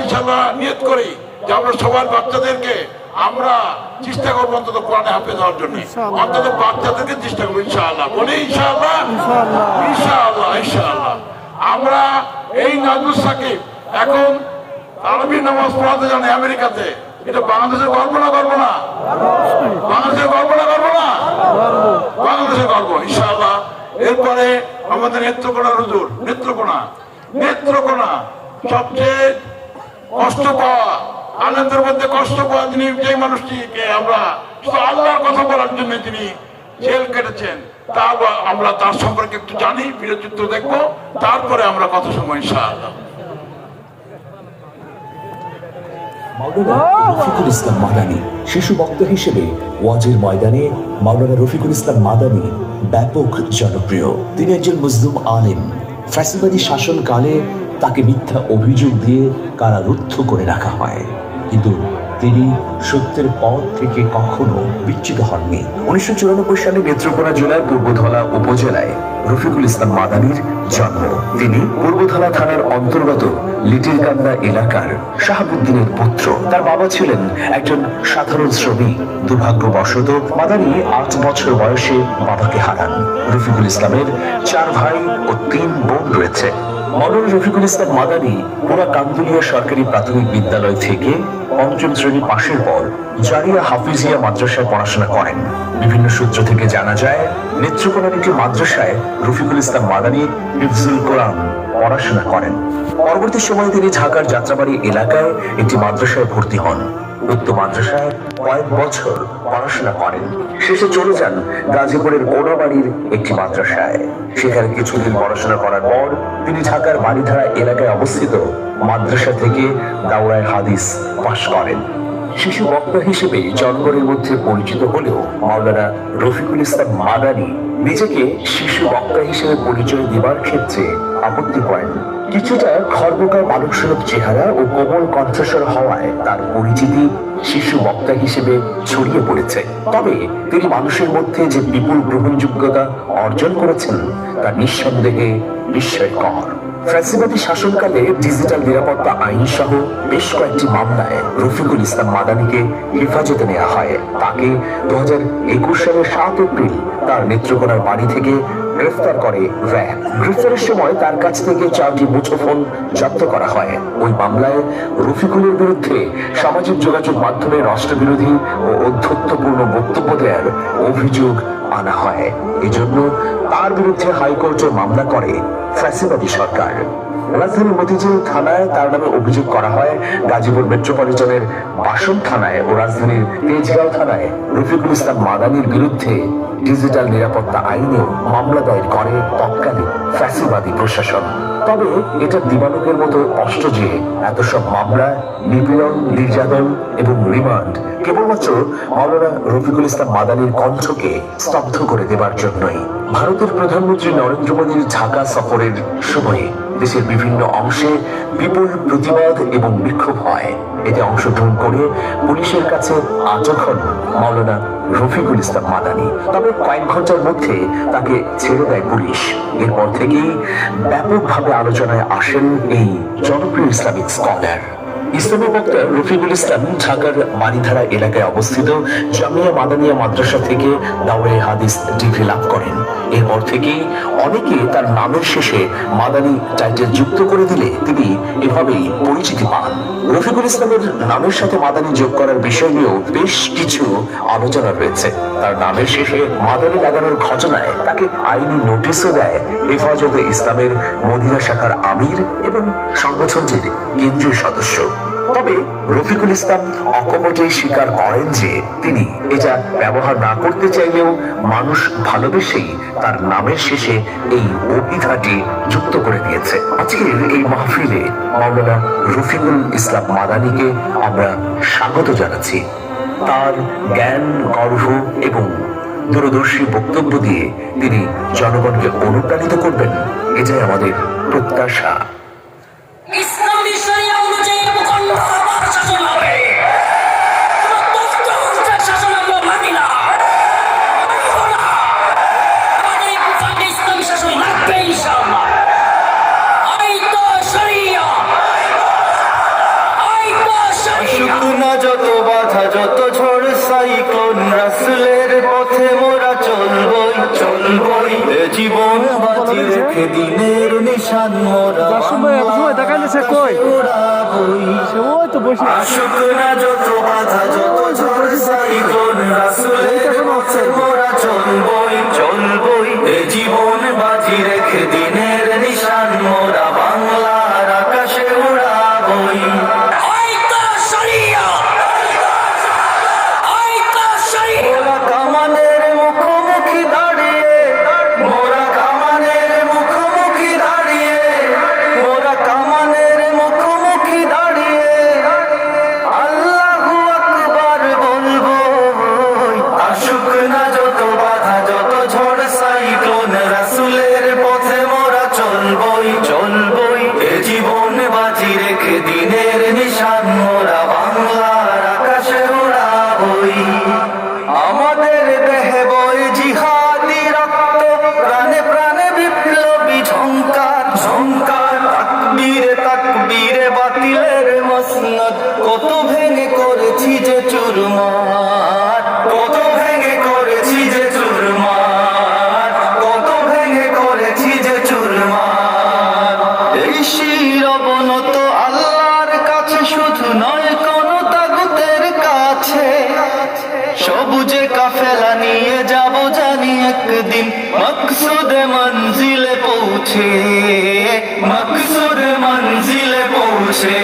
ইনশাল্লাহ নিয়ত করি যে আমরা সবার বাচ্চাদেরকে আমরা চেষ্টা করব অন্তত কোরআনে হাফেজ হওয়ার জন্য। অন্তত বাচ্চাদেরকে চেষ্টা করব ইনশাআল্লাহ। বলি ইনশাআল্লাহ? ইনশাআল্লাহ। ইনশাআল্লাহ আমরা এই নাজমুল সাকিব এখন তারাবি নামাজ পড়াতে জানে আমেরিকাতে। এটা বাংলাদেশের গর্ব না গর্ব না? বাংলাদেশের গর্ব না গর্ব না? বাংলাদেশের গর্ব ইনশাআল্লাহ। এরপরে আমাদের নেত্রকোনা হুজুর নেত্রকোনা। নেত্রকোনা সবচেয়ে কষ্ট পাওয়া, আনন্দের মধ্যে কষ্ট পাওয়া তিনি যে মানুষটিকে আমরা শুধু আল্লাহর কথা বলার জন্য তিনি জেল কেটেছেন তা আমরা তার সম্পর্কে একটু জানি বিরচিত্র দেখব, তারপরে আমরা কথা সময় ইনশাআল্লাহ। রফিকুল ইসলাম মাদানী, শিশু বক্তা হিসেবে ওয়াজের ময়দানে মাওলানা রফিকুল ইসলাম মাদানী ব্যাপক জনপ্রিয়। তিনি একজন মুসলিম আলেম। ফ্যাসিবাদী শাসনকালে তাকে মিথ্যা অভিযোগ দিয়ে কারারুদ্ধ করে রাখা হয়। কিন্তু তিনি সত্যের পথ থেকে কখনো বিচ্যুত হননি। উনিশশো চুরানব্বই সালে নেত্রকোনা জেলার পূর্বধলা উপজেলায় রফিকুল ইসলাম মাদানির জন্ম। তিনি পূর্বধলা থানার অন্তর্গত লিটিলকান্দা এলাকার শাহাবুদ্দিনের পুত্র। তার বাবা ছিলেন একজন সাধারণ শ্রমিক। দুর্ভাগ্যবশত মাদানি আট বছর বয়সে বাবাকে হারান। রফিকুল ইসলামের চার ভাই ও তিন বোন রয়েছে। মৌলানা রফিকুল ইসলাম মাদানি পুরা কান্দুলিয়া সরকারি প্রাথমিক বিদ্যালয় থেকে পঞ্চম শ্রেণি পাশের পর জারিয়া হাফিজিয়া মাদ্রাসায় পড়াশোনা করেন। বিভিন্ন সূত্র থেকে জানা যায় নেত্রকোনার একটি মাদ্রাসায় রফিকুল ইসলাম মাদানি হিফজুল কোরআন পড়াশোনা করেন। পরবর্তী সময়ে তিনি ঢাকার যাত্রাবাড়ি এলাকায় একটি মাদ্রাসায় ভর্তি হন। উক্ত মাদ্রাসায় কয়েক বছর পড়াশোনা করেন। শেষে চলে যান গাজীপুরের কোনাবাড়ির একটি মাদ্রাসায়। সেখানে কিছুদিন পড়াশোনা করার পর তিনি ঢাকার বাড়িধারা এলাকায় অবস্থিত মাদ্রাসা থেকে দাওরায় হাদিস পাশ করেন। শিশু বক্তা হিসেবে জনগণের মধ্যে পরিচিত হলেও মাওলানা রফিকুল ইসলাম মাদানি নিজেকে শিশু বক্তা হিসেবে পরিচয় দেবার ক্ষেত্রে আপত্তি করেন। কিছুটা খর্বকার মানবসুলভ চেহারা ও কোমল কণ্ঠস্বর হওয়ায় তার পরিচিতি শিশু বক্তা হিসেবে ছড়িয়ে পড়েছে। তবে তিনি মানুষের মধ্যে যে বিপুল গ্রহণযোগ্যতা অর্জন করেছেন, তা নিঃসন্দেহে বিস্ময়কর। ফ্যাসিবাদী শাসনকালে ডিজিটাল নিরাপত্তা আইন সহ বেশ কয়েকটি মামলায় রফিকুল ইসলাম মাদানিকে হেফাজতে নেওয়া হয়। তাকে দু হাজার একুশ সালের সাত এপ্রিল তার নেত্রকোনার বাড়ি থেকে গ্রেফতার করে র্যাব। গ্রেফতারের সময় তার কাছ থেকে চারটি মুঠোফোন জব্দ করা হয়। ওই মামলায় রফিকুলের বিরুদ্ধে সামাজিক যোগাযোগ মাধ্যমে রাষ্ট্রবিরোধী ও অধ্যত্বপূর্ণ বক্তব্য দেওয়ার অভিযোগ আনা হয়। এজন্য তার বিরুদ্ধে হাইকোর্টে মামলা করে ফ্যাসিবাদী সরকার। রাজধানীর মতিঝিল থানায় তার নামে অভিযোগ করা হয়। গাজীপুর মেট্রোপলিটনের বাসন থানায় ও রাজধানীর তেজগাঁও থানায় রফিকুল ইসলাম মাদানির বিরুদ্ধে ডিজিটাল নিরাপত্তা আইনে মামলা দায়ের করে তৎকালীন ফ্যাসিবাদী প্রশাসন। তবে এটা দিবালোকের মতো স্পষ্ট যে এত সব মামলা, নিপীড়ন, নির্যাতন এবং রিমান্ড কেবলমাত্র মাওলানা রফিকুল ইসলাম মাদানির কণ্ঠকে স্তব্ধ করে দেবার জন্যই। ভারতের প্রধানমন্ত্রী নরেন্দ্র মোদীর ঢাকা সফরের সময়ে দেশের বিভিন্ন অংশে বিপুল প্রতিবাদ এবং বিক্ষোভ হয়। এতে অংশগ্রহণ করে পুলিশের কাছে আটক হন মাওলানা রফিকুল ইসলাম মাদানি। তবে কয়েক ঘণ্টার মধ্যে তাকে ছেড়ে দেয় পুলিশ। এরপর থেকেই ব্যাপকভাবে আলোচনায় আসেন এই জনপ্রিয় ইসলামিক স্কলার। ইসলামী বক্তা রফিকুল ইসলাম ঢাকার মানিধারা এলাকায় অবস্থিত জামিয়া মাদানিয়া মাদ্রাসা থেকে দাওয়ে হাদিস ডিগ্রি লাভ করেন। এরপর থেকেই অনেকে তার নামের শেষে মাদানি টাইটেল যুক্ত করে দিলে তিনি এভাবেই পরিচিতি পান। রফিকুল ইসলামের নামের সাথে মাদানি যোগ করার বিষয় নিয়েও বেশ কিছু আলোচনা রয়েছে। তার নামের শেষে মাদানি লাগানোর ঘটনায় তাকে আইনি নোটিশও দেয় হেফাজতে ইসলামের মদিনা শাখার আমির এবং সংগঠনটির কেন্দ্রীয় সদস্য। তবে রফিকুল ইসলাম অকপটেই স্বীকার করেন যে তিনি এটা ব্যবহার না করতে চাইলেও মানুষ ভালোবেসেই তার নামের শেষে এই অভিধাটি যুক্ত করে দিয়েছে। আজকের এই মাহফিলে মাওলানা রফিকুল ইসলাম মাদানিকে আমরা স্বাগত জানাচ্ছি। তার জ্ঞান, গর্ভ এবং দূরদর্শী বক্তব্য দিয়ে তিনি জনগণকে অনুপ্রাণিত করবেন, এটাই আমাদের প্রত্যাশা। জীবন বাজি রেখে দিনের নিশান মোরা যার সময় এত সময় দেখা যাচ্ছে কই? সে ওই তো বসে আসুক না যত বাধা যত ঝড় সাই কোন পথে শুধু নয়, কোন তাগুতের কাছে। সবুজে কাফেলা নিয়ে যাব জানি একদিন। মকসুদে মঞ্জিলে পৌঁছে, মকসুদে মঞ্জিলে পৌঁছে।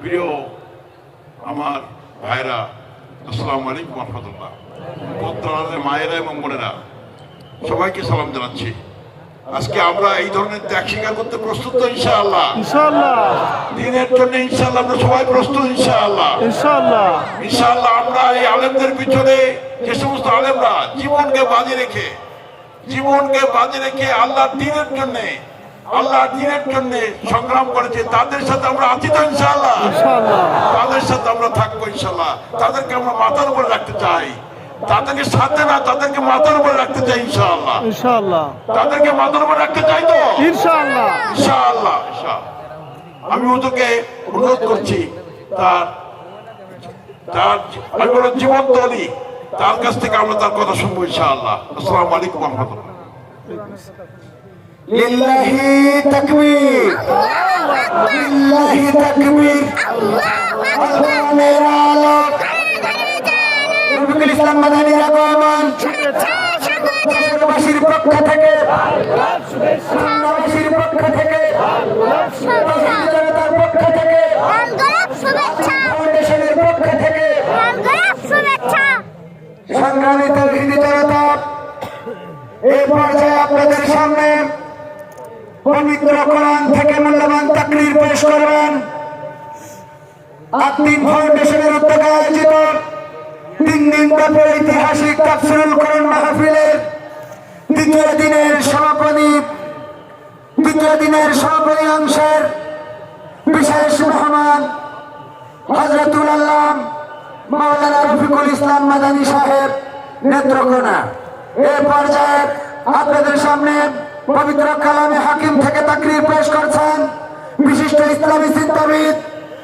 প্রিয় আমার ভাইরা আসসালামু আলাইকুম রহমতুল্লাহ পদ্মার মায়েরা এবং বোনেরা সবাইকে সালাম জানাচ্ছি। আজকে আমরা এই ধরনের ত্যাগ স্বীকার করতে প্রস্তুত তো ইনশাআল্লাহ। ইনশাআল্লাহ। দিনের জন্য ইনশাআল্লাহ আমরা সবাই প্রস্তুত ইনশাআল্লাহ। ইনশাআল্লাহ। ইনশাআল্লাহ আমরা এই আলেমদের পিছনে যে সমস্ত আলেমরা জীবনকে বাজি রেখে জীবনকে বাজি রেখে আল্লাহ দিনের জন্য আল্লাহ দিনের জন্য সংগ্রাম করেছে তাদের সাথে আমরা আছি তো ইনশাআল্লাহ। তাদের সাথে আমরা থাকব ইনশাআল্লাহ। তাদেরকে আমরা মাথার উপরে রাখতে চাই। তাদেরকে সাথে না তাদেরকে মাথার উপরে রাখতে চাই ইনশাআল্লাহ। ইনশাআল্লাহ। তাদেরকে মাথার উপরে রাখতে চাই তো? ইনশাআল্লাহ। ইনশাআল্লাহ। আমি ওদেরকে অনুরোধ করছি তার তার আমি বলো জীবন তলি তার কাছ থেকে আমরা তার কথা শুনব ইনশাআল্লাহ। আসসালামু আলাইকুম রহমতুল্লাহ। লিল্লাহি তাকবীর। লিল্লাহি তাকবীর। আল্লাহের আলোক রফিকুল ইসলাম মাদানী আগমন দেশবাসীর পক্ষ থেকে। বাংলাদেশের পক্ষ থেকে। জনতার পক্ষ থেকে। এই পর্যায়ে আপনাদের সামনে পবিত্র কোরআন থেকে মূল্যবান তাকরির পেশ করবেন। আত্মিক ফাউন্ডেশনের উদ্যোগে আয়োজিত তিন দিন ব্যাপী ঐতিহাসিক তাফসিরুল কোরআন মাহফিলের দ্বিতীয় দিনের সমাপনী, দ্বিতীয় দিনের সমাপনী অংশের বিশেষ মেহমান হজরতুল আল্লাম মাওলানা রফিকুল ইসলাম মাদানী সাহেব নেত্রকোনা। এ পর্যায়ে আপনাদের সামনে পবিত্র কালামে হাকিম থেকে তাকরির পেশ করছেন বিশিষ্ট ইসলামী চিন্তাবিদ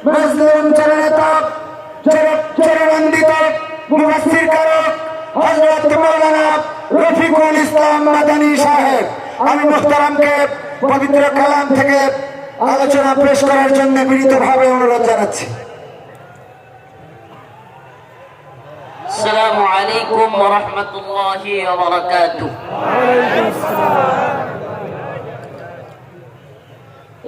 মুসলিম নেতা চরণান্দিত মুফাসসির কারক হযরত মাওলানা রফিকুল ইসলাম মাদানী সাহেব আমি মুহতারামকে পবিত্র কালাম থেকে আলোচনা পেশ করার জন্য বিনীতভাবে অনুরোধ জানাচ্ছি السلام عليكم ورحمة الله وبركاته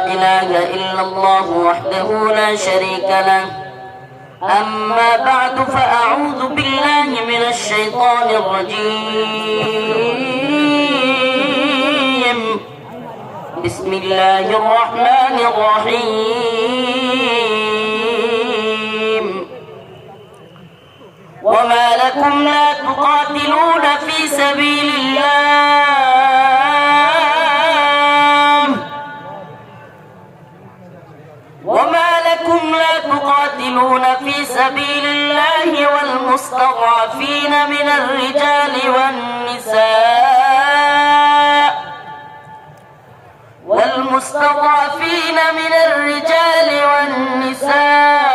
لا إله إلا الله وحده لا شريك له. أما بعد فأعوذ بالله من الشيطان الرجيم. بسم الله الرحمن الرحيم. وما لكم لا تقاتلون في سبيل الله. والمستضعفين من الرجال والنساء والمستضعفين من الرجال والنساء